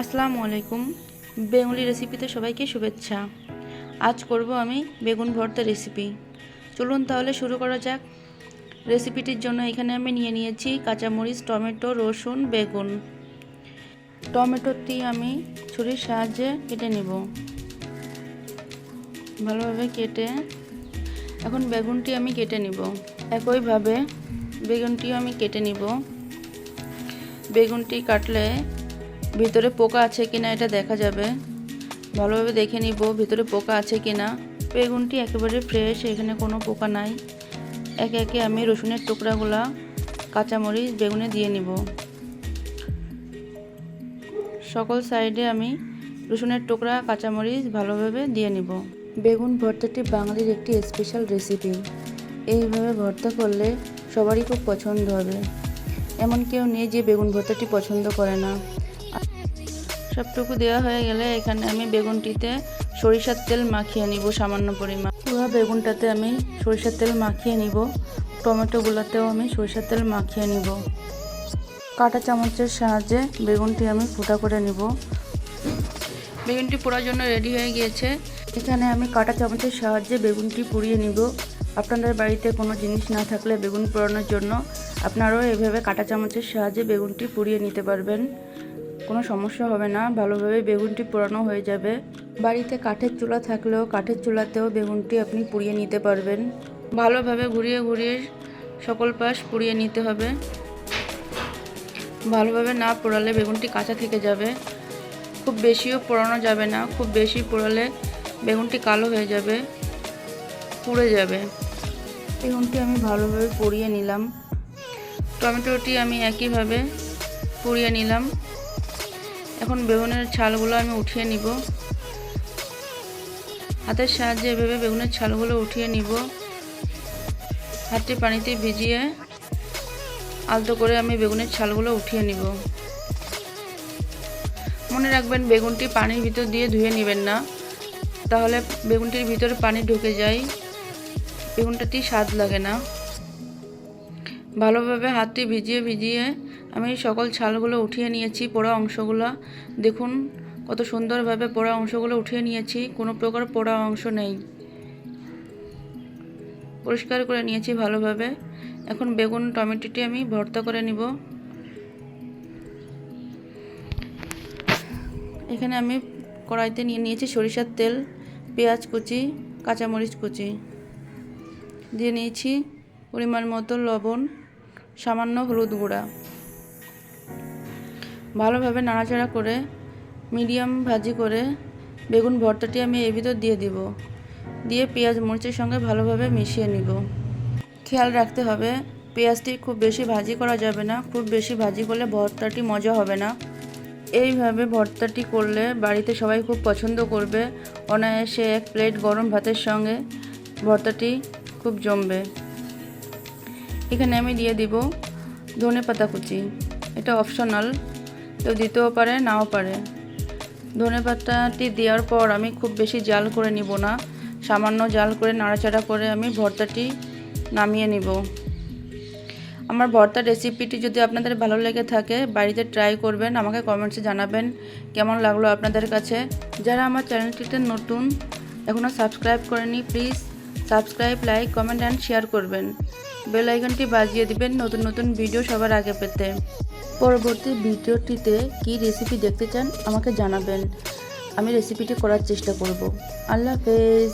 আসসালামু আলাইকুম। বেঙ্গলি রেসিপিতে সবাইকে শুভেচ্ছা। আজ করব আমি বেগুন ভর্তা রেসিপি। চলুন তাহলে শুরু করা যাক। রেসিপিটির জন্য এখানে আমি নিয়ে নিয়েছি কাঁচামরিচ, টমেটো, রসুন, বেগুন। টমেটোটি আমি ছুরির সাহায্যে কেটে নেব। ভালোভাবে কেটে এখন বেগুনটি আমি কেটে নিব। একইভাবে বেগুনটিও আমি কেটে নিব। বেগুনটি কাটলে ভিতরে পোকা আছে কিনা এটা দেখা যাবে। ভালোভাবে দেখে নিব ভিতরে পোকা আছে কিনা। বেগুনটি একেবারে ফ্রেশ এখানে কোনো পোকা নাই। একে একে আমি রসুনের টুকরাগুলা, কাঁচামরিচ, বেগুনে দিয়ে নিব। সকল সাইডে আমি রসুনের টুকরা, কাঁচামরিচ ভালোভাবে দিয়ে নিব। বেগুন ভর্তাটি বাঙালির একটি স্পেশাল রেসিপি এইভাবে ভর্তা করলে সবারই খুব পছন্দ হবে। এমন কেউ নেই যে বেগুন ভর্তাটি পছন্দ করে না। সবটুকু দেওয়া হয়ে গেলে এখানে আমি বেগুনটিতে সরিষার তেল মাখিয়ে নিব সামান্য পরিমাণ। পুরো বেগুনটাতে আমি সরিষার তেল মাখিয়ে নিব। টমেটোগুলোতেও আমি সরিষার তেল মাখিয়ে নিব। কাঁটা চামচের সাহায্যে বেগুনটি আমি ফুটা করে নিব। বেগুনটি পোড়ার জন্য রেডি হয়ে গিয়েছে। এখানে আমি কাঁটা চামচের সাহায্যে বেগুনটি পুড়িয়ে নিব। আপনাদের বাড়িতে কোনো জিনিস না থাকলে বেগুন পোড়ানোর জন্য আপনারাও এভাবে কাঁটা চামচের সাহায্যে বেগুনটি পুড়িয়ে নিতে পারবেন। কোনো সমস্যা হবে না, ভালোভাবে বেগুনটি পোড়ানো হয়ে যাবে। বাড়িতে কাঠের চুলা থাকলেও কাঠের চুলাতেও বেগুনটি আপনি পুড়িয়ে নিতে পারবেন। ভালোভাবে ঘুরিয়ে ঘুরিয়ে সকল পাশ পুড়িয়ে নিতে হবে। ভালোভাবে না পোড়ালে বেগুনটি কাঁচা থেকে যাবে। খুব বেশিও পোড়ানো যাবে না, খুব বেশি পোড়ালে বেগুনটি কালো হয়ে যাবে, পুড়ে যাবে। বেগুনটি আমি ভালোভাবে পুড়িয়ে নিলাম। টমেটোটি আমি একইভাবে পুড়িয়ে নিলাম। এখন বেগুনের ছালগুলো আমি উঠিয়ে নিব। হাতের সাহায্যে এভাবে বেগুনের ছালগুলো উঠিয়ে নিব। হাতটি পানিতে ভিজিয়ে আলতো করে আমি বেগুনের ছালগুলো উঠিয়ে নিব। মনে রাখবেন, বেগুনটি পানির ভিতর দিয়ে ধুয়ে নেবেন না। তাহলে বেগুনটির ভিতরে পানি ঢুকে যায়। বেগুনটাটি স্বাদ লাগে না। ভালোভাবে হাতটি ভিজিয়ে ভিজিয়ে আমি সকল ছালগুলো উঠিয়ে নিয়েছি, পোড়া অংশগুলো। দেখুন কত সুন্দরভাবে পোড়া অংশগুলো উঠিয়ে নিয়েছি, কোনো প্রকার পোড়া অংশ নেই। পরিষ্কার করে নিয়েছি ভালোভাবে। এখন বেগুন, টমেটোটি আমি ভর্তা করে নিব। এখানে আমি কড়াইতে নিয়ে নিয়েছি সরিষার তেল, পেঁয়াজ কুচি, কাঁচামরিচ কুচি। দিয়ে নিয়েছি পরিমাণ মতো লবণ, সামান্য হলুদ গুঁড়া। ভালোভাবে নাড়াচাড়া করে মিডিয়াম ভাজি করে বেগুন ভর্তাটি আমি এর ভিতর দিয়ে দিব। দিয়ে পেঁয়াজ মরিচের সঙ্গে ভালোভাবে মিশিয়ে নিব। খেয়াল রাখতে হবে, পেঁয়াজটি খুব বেশি ভাজি করা যাবে না, খুব বেশি ভাজি করলে ভর্তাটি মজা হবে না। এইভাবে ভর্তাটি করলে বাড়িতে সবাই খুব পছন্দ করবে। অনায়াসে এক প্লেট গরম ভাতের সঙ্গে ভর্তাটি খুব জমবে। এখানে আমি দিয়ে দিব ধনে পাতা কুচি। এটা অপশনাল কেউ দিতেও পারে, নাও পারে। ধনে পাতাটি দেওয়ার পর আমি খুব বেশি জাল করে নিব না। সামান্য জাল করে নাড়াচাড়া করে আমি ভর্তাটি নামিয়ে নিব। আমার ভর্তা রেসিপিটি যদি আপনাদের ভালো লেগে থাকে, বাড়িতে ট্রাই করবেন, আমাকে কমেন্টসে জানাবেন কেমন লাগল আপনাদের কাছে। যারা আমার চ্যানেলটিতে নতুন এখনও সাবস্ক্রাইব করেনি please subscribe like comment and share করবেন। বেল আইকনটি বাজিয়ে দিবেন নতুন নতুন ভিডিও সবার আগে পেতে। পরবর্তী ভিডিওটিতে কি রেসিপি দেখতে চান আমাকে জানাবেন। আমি রেসিপিটি করার চেষ্টা করব। আল্লাহ হাফেজ।